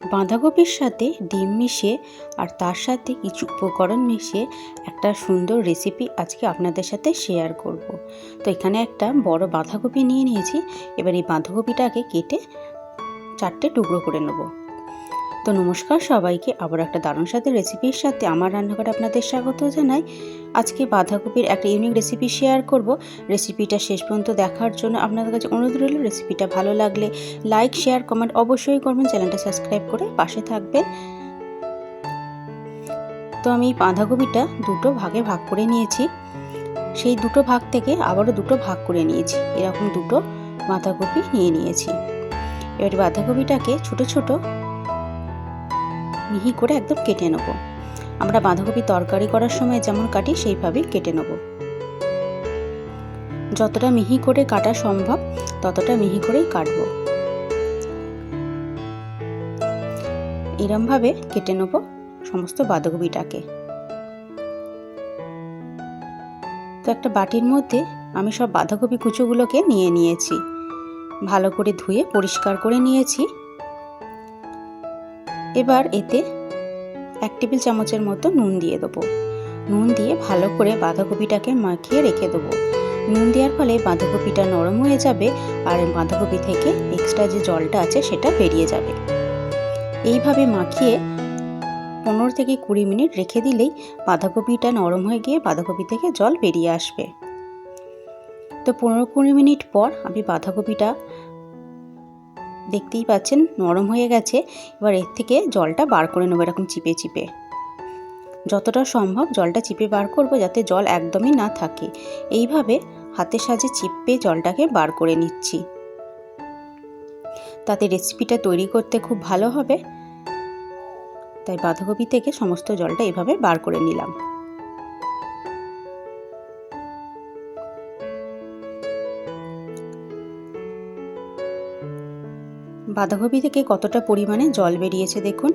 বাঁধাকপির সাথে ডিম মিশিয়ে আর তার সাথে কিছু উপকরণ মিশিয়ে একটা সুন্দর রেসিপি আজকে আপনাদের সাথে শেয়ার করব। তো এখানে একটা বড় বাঁধাকপি নিয়ে নিয়েছি এবার এই বাঁধাকপিটাকে কেটে চারটে টুকরো করে নেব তো নমস্কার, সবাইকে আবার একটা দারুণ সাথে রেসিপির সাথে আমার রান্নাঘরে আপনাদের স্বাগত জানাই। আজকে বাঁধাকপির একটা ইউনিক রেসিপি শেয়ার করব। রেসিপিটা শেষ পর্যন্ত দেখার জন্য আপনাদের কাছে অনুরোধ রইল রেসিপিটা ভালো লাগলে লাইক শেয়ার কমেন্ট অবশ্যই করবেন, চ্যানেলটা সাবস্ক্রাইব করে পাশে থাকবেন। তো আমি বাঁধাকপিটা দুটো ভাগে ভাগ করে নিয়েছি। সেই দুটো ভাগ থেকে আবারও দুটো ভাগ করে নিয়েছি। এরকম দুটো বাঁধাকপি নিয়ে নিয়েছি। এবার বাঁধাকপিটাকে ছোট ছোট মিহি করে একদম কেটে নেব। আমরা বাঁধাকপি তরকারি করার সময় যেমন কাটি, সেইভাবেই কেটে নেব। যতটা মিহি করে কাটা সম্ভব, ততটা মিহি করেই কাটবো। এরমভাবে কেটে নেব সমস্ত বাঁধাকপিটাকে। তো একটা বাটির মধ্যে আমি সব বাঁধাকপি কুচোগুলোকে নিয়ে নিয়েছি। ভালো করে ধুয়ে পরিষ্কার করে নিয়েছি। এবার এতে এক টেবিল চামচের মতো নুন দিয়ে দেবো। নুন দিয়ে ভালো করে বাঁধাকপিটাকে মাখিয়ে রেখে দেবো। নুন দেওয়ার ফলে বাঁধাকপিটা নরম হয়ে যাবে আর বাঁধাকপি থেকে এক্সট্রা যে জলটা আছে সেটা বেরিয়ে যাবে। এইভাবে মাখিয়ে পনেরো থেকে কুড়ি মিনিট রেখে দিলেই বাঁধাকপিটা নরম হয়ে গিয়ে বাঁধাকপি থেকে জল বেরিয়ে আসবে। তো পনেরো কুড়ি মিনিট পর আমি বাঁধাকপিটা দেখতেই পাচ্ছেন নরম হয়ে গেছে। এবার এর থেকে জলটা বার করে নেব এরকম চিপে চিপে। যতটা সম্ভব জলটা চিপে বার করব যাতে জল একদমই না থাকে। এইভাবে হাতের সাহায্যে চিপে জলটাকে বার করে নিচ্ছি। তাতে রেসিপিটা তৈরি করতে খুব ভালো হবে। তাই বাঁধাকপি থেকে সমস্ত জলটা এভাবে বার করে নিলাম। বাঁধাকপি থেকে কতটা পরিমাণে জল বেরিয়েছে দেখুন।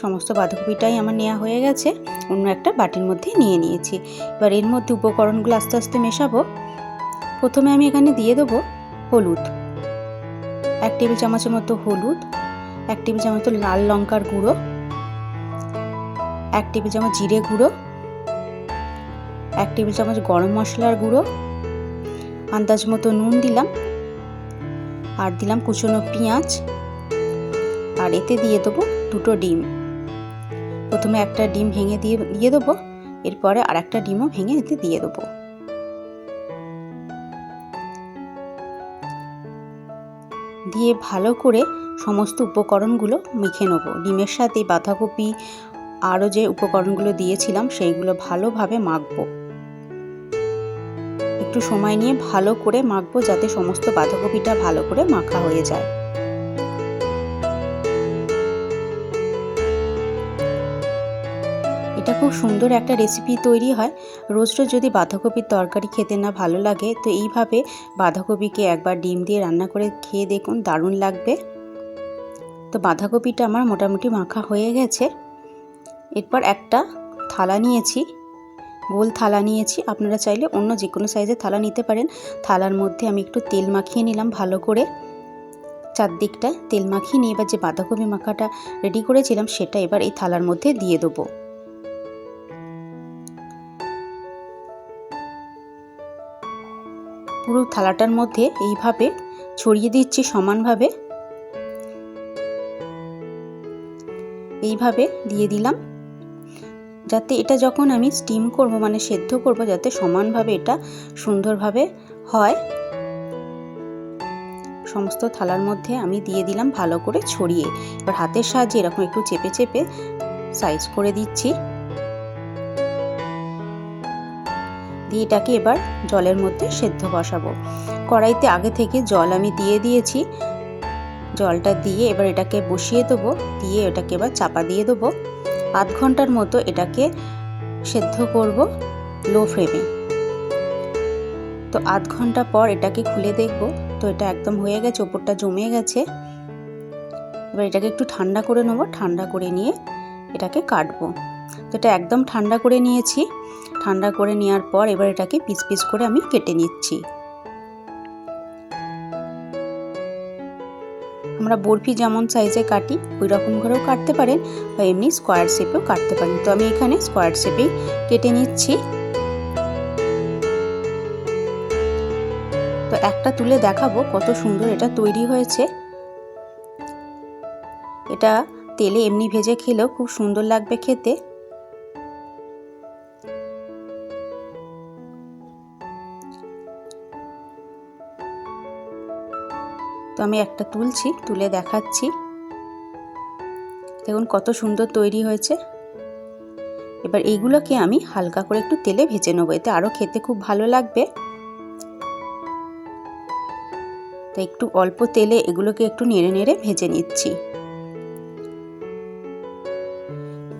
সমস্ত বাঁধাকপিটাই আমার নেওয়া হয়ে গেছে, অন্য একটা বাটির মধ্যে নিয়ে নিয়েছি। এবার এর মধ্যে উপকরণগুলো আস্তে আস্তে মেশাবো। প্রথমে আমি এখানে দিয়ে দেবো হলুদ। এক টেবিল চামচের মতো হলুদ, এক টেবিল চামচ লাল লঙ্কার গুঁড়ো, এক টেবিল চামচ জিরে গুঁড়ো, এক টেবিল চামচ গরম মশলার গুঁড়ো, আন্দাজ মতো নুন দিলাম। আর দিলাম কুচনো পেঁয়াজ। আর এতে দিয়ে দেবো দুটো ডিম। প্রথমে একটা ডিম ভেঙে দিয়ে দিয়ে দেবো, এরপরে আর একটা ডিমও ভেঙে এতে দিয়ে দেবো। দিয়ে ভালো করে সমস্ত উপকরণগুলো মেখে নেব। ডিমের সাথে বাঁধাকপি, আরও যে উপকরণগুলো দিয়েছিলাম, সেইগুলো ভালোভাবে মাখবো। একটু সময় নিয়ে ভালো করে মাখবো যাতে সমস্ত বাঁধাকপিটা ভালো করে মাখা হয়ে যায়। এটা খুব সুন্দর একটা রেসিপি তৈরি হয়। রোজ রোজ যদি বাঁধাকপির তরকারি খেতে না ভালো লাগে, তো এইভাবে বাঁধাকপিকে একবার ডিম দিয়ে রান্না করে খেয়ে দেখুন, দারুণ লাগবে। তো বাঁধাকপিটা আমার মোটামুটি মাখা হয়ে গেছে। এরপর একটা থালা নিয়েছি। গোল থালা নিয়েছি। আপনারা চাইলে অন্য যে কোনো সাইজের থালা নিতে পারেন। থালার মধ্যে আমি একটু তেল মাখিয়ে নিলাম ভালো করে। চারদিকটা তেল মাখিয়ে নিয়ে এবার যে বাঁধাকপি মাখাটা রেডি করেছিলাম, সেটা এবার এই থালার মধ্যে দিয়ে দেবো। পুরো থালাটার মধ্যে এইভাবে ছড়িয়ে দিচ্ছি সমানভাবে। এইভাবে দিয়ে দিলাম। যাতে এটা যখন আমি স্টিম করব মানে সেদ্ধ করব, যাতে সমানভাবে এটা সুন্দরভাবে হয়, সমস্ত থালার মধ্যে আমি দিয়ে দিলাম ভালো করে ছড়িয়ে। এবার হাতের সাহায্যে এরকম একটু চেপে চেপে সাইজ করে দিচ্ছি। দিয়ে এটাকে এবার জলের মধ্যে সেদ্ধ বসাবো। কড়াইতে আগে থেকে জল আমি দিয়ে দিয়েছি। জলটা দিয়ে এবার এটাকে বসিয়ে দেবো, দিয়ে এটাকে এবার চাপা দিয়ে দেবো। আধ ঘণ্টার মতো এটাকে সেদ্ধ করব লো ফ্লেমে তো আধ ঘণ্টা পর এটাকে খুলে দেখব। তো এটা একদম হয়ে গেছে, ওপরটা জমে গেছে। এবার এটাকে একটু ঠান্ডা করে নেব, ঠান্ডা করে নিয়ে এটাকে কাটবো। তো এটা একদম ঠান্ডা করে নিয়েছি। ঠান্ডা করে নেওয়ার পর এবার এটাকে পিস পিস করে আমি কেটে নিচ্ছি। আমরা বরফি যেমন সাইজে কাটি ওই রকম করেও কাটতে পারেন বা এমনি স্কোয়ার শেপেও কাটতে পারেন। তো আমি এখানে স্কোয়ার শেপেই কেটে নিচ্ছি। তো একটা তুলে দেখাবো কত সুন্দর এটা তৈরি হয়েছে। এটা তেলে এমনি ভেজে খেলেও খুব সুন্দর লাগবে খেতে। তো আমি একটা তুলছি, তুলে দেখাচ্ছি। দেখুন কত সুন্দর তৈরি হয়েছে। এবার এইগুলোকে আমি হালকা করে একটু তেলে ভেজে নেব, এতে আরও খেতে খুব ভালো লাগবে। তো একটু অল্প তেলে এগুলোকে একটু নেড়ে নেড়ে ভেজে নিচ্ছি।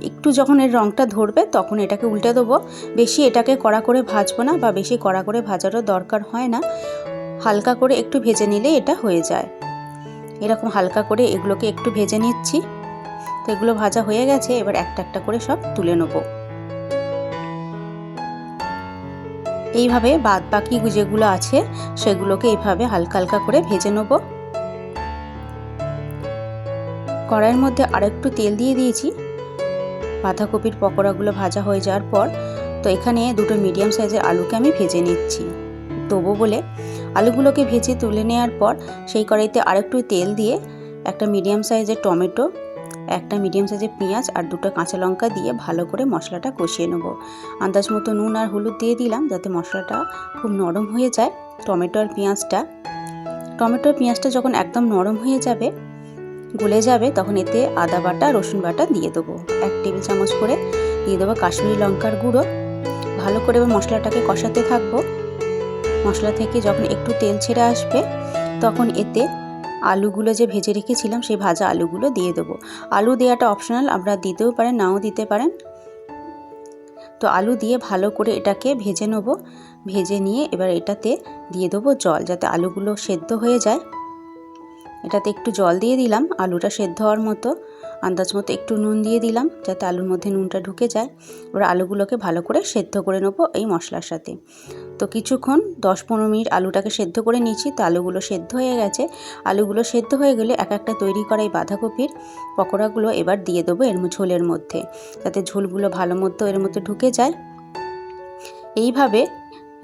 একটু যখন এর রঙটা ধরবে, তখন এটাকে উল্টে দেবো। বেশি এটাকে কড়া করে ভাজবো না বা বেশি কড়া করে ভাজারও দরকার হয় না। হালকা করে একটু ভেজে নিলে এটা হয়ে যায়। এরকম হালকা করে এগুলোকে একটু ভেজে নিচ্ছি। তো এগুলো ভাজা হয়ে গেছে, এবার একটা একটা করে সব তুলে নেব। এইভাবে বাদ বাকি যেগুলো আছে, সেগুলোকে এইভাবে হালকা হালকা করে ভেজে নেব। কড়াইয়ের মধ্যে আরেকটু তেল দিয়ে দিয়েছি। বাঁধাকপির পকোড়াগুলো ভাজা হয়ে যাওয়ার পর, তো এখানে দুটো মিডিয়াম সাইজের আলুকে আমি ভেজে নিচ্ছি। দেবো বলে আলুগুলোকে ভেজে তুলে নেওয়ার পর সেই কড়াইতে আরেকটু তেল দিয়ে একটা মিডিয়াম সাইজের টমেটো, একটা মিডিয়াম সাইজের পেঁয়াজ আর দুটো কাঁচা লঙ্কা দিয়ে ভালো করে মশলাটা কষিয়ে নেব। আন্দাজ মতো নুন আর হলুদ দিয়ে দিলাম যাতে মশলাটা খুব নরম হয়ে যায়। টমেটো আর পেঁয়াজটা, টমেটো আর পেঁয়াজটা যখন একদম নরম হয়ে যাবে, গলে যাবে তখন এতে আদা বাটা, রসুন বাটা দিয়ে দেবো। এক টেবিল চামচ করে দিয়ে দেবো কাশ্মীরি লঙ্কার গুঁড়ো। ভালো করে এবার মশলাটাকে কষাতে থাকব। মশলা থেকে যখন একটু তেল ছেড়ে আসবে, তখন এতে আলুগুলো যে ভেজে রেখেছিলাম, সেই ভাজা আলুগুলো দিয়ে দেবো। আলু দেওয়াটা অপশনাল আপনারা দিতেও পারেন, নাও দিতে পারেন। তো আলু দিয়ে ভালো করে এটাকে ভেজে নেব। ভেজে নিয়ে এবার এটাতে দিয়ে দেবো জল, যাতে আলুগুলো সেদ্ধ হয়ে যায়। এটাতে একটু জল দিয়ে দিলাম, আলুটা সেদ্ধ হওয়ার মতো। আন্দাজ মতো একটু নুন দিয়ে দিলাম যাতে আলুর মধ্যে নুনটা ঢুকে যায়। এবার আলুগুলোকে ভালো করে সেদ্ধ করে নেব এই মশলার সাথে। তো কিছুক্ষণ দশ পনেরো মিনিট আলুটাকে সেদ্ধ করে নিয়েছি। তো আলুগুলো সেদ্ধ হয়ে গেছে। আলুগুলো সেদ্ধ হয়ে গেলে এক একটা তৈরি করা এই বাঁধাকপির পকোড়াগুলো এবার দিয়ে দেবো এর ঝোলের মধ্যে। যাতে ঝোলগুলো ভালো মতো এর মধ্যে ঢুকে যায়। এইভাবে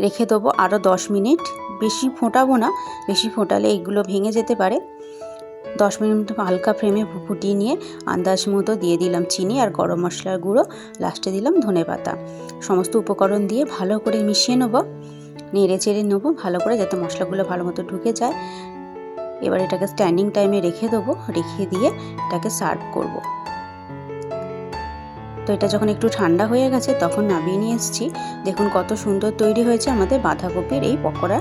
রেখে দেবো আরও দশ মিনিট। বেশি ফোটাবো না। বেশি ফোটালে এইগুলো ভেঙে যেতে পারে। দশ মিনিট হালকা ফ্লেমে ফুটিয়ে নিয়ে আন্দাজ মতো দিয়ে দিলাম চিনি আর গরম মশলার গুঁড়ো। লাস্টে দিলাম ধনে পাতা। সমস্ত উপকরণ দিয়ে ভালো করে মিশিয়ে নেব। নেড়ে চেড়ে নেব, ভালো করে যাতে মশলাগুলো ভালো মতো ঢুকে যায়। এবার এটাকে স্ট্যান্ডিং টাইমে রেখে দেবো, রেখে দিয়ে এটাকে সার্ভ করব। তো এটা যখন একটু ঠান্ডা হয়ে গেছে, তখন নামিয়ে নিয়ে এসেছি। দেখুন কত সুন্দর তৈরি হয়েছে আমাদের বাঁধাকপির এই পকোড়া।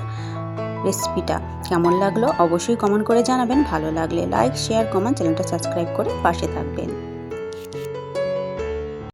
রেসিপিটা কেমন লাগল অবশ্যই কমেন্ট করে জানাবেন। ভালো লাগলে লাইক, শেয়ার, কমেন্ট, চ্যানেলটা সাবস্ক্রাইব করে পাশে থাকবেন।